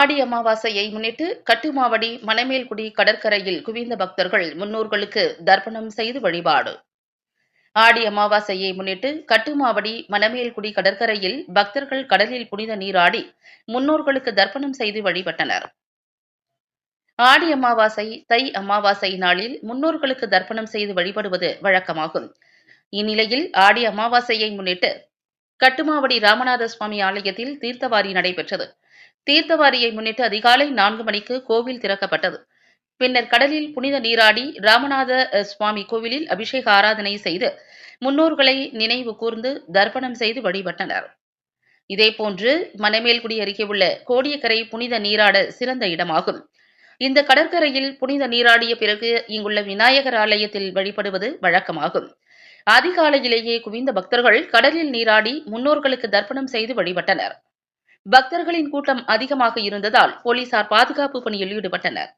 ஆடி அமாவாசையை முன்னிட்டு கட்டுமாவடி மணமேல்குடி கடற்கரையில் குவிந்த பக்தர்கள் முன்னோர்களுக்கு தர்ப்பணம் செய்து வழிபாடு. ஆடி அமாவாசையை முன்னிட்டு கட்டுமாவடி மணமேல்குடி கடற்கரையில் பக்தர்கள் கடலில் புனித நீராடி முன்னோர்களுக்கு தர்ப்பணம் செய்து வழிபட்டனர். ஆடி அமாவாசை தை அமாவாசை நாளில் முன்னோர்களுக்கு தர்ப்பணம் செய்து வழிபடுவது வழக்கமாகும். இந்நிலையில் ஆடி அமாவாசையை முன்னிட்டு கட்டுமாவடி ராமநாத சுவாமி ஆலயத்தில் தீர்த்தவாரி நடைபெற்றது. தீர்த்தவாரியை முன்னிட்டு அதிகாலை நான்கு மணிக்கு கோவில் திறக்கப்பட்டது. பின்னர் கடலில் புனித நீராடி ராமநாத சுவாமி கோவிலில் அபிஷேக ஆராதனை செய்து முன்னோர்களை நினைவு கூர்ந்து தர்ப்பணம் செய்து வழிபட்டனர். இதேபோன்று மணமேல்குடி அருகே உள்ள கோடியக்கரை புனித நீராட சிறந்த இடமாகும். இந்த கடற்கரையில் புனித நீராடிய பிறகு இங்குள்ள விநாயகர் ஆலயத்தில் வழிபடுவது வழக்கமாகும். அதிகாலையிலேயே குவிந்த பக்தர்கள் கடலில் நீராடி முன்னோர்களுக்கு தர்ப்பணம் செய்து வழிபட்டனர். பக்தர்களின் கூட்டம் அதிகமாக இருந்ததால் போலீசார் பாதுகாப்பு பணியில் ஈடுபட்டனர்.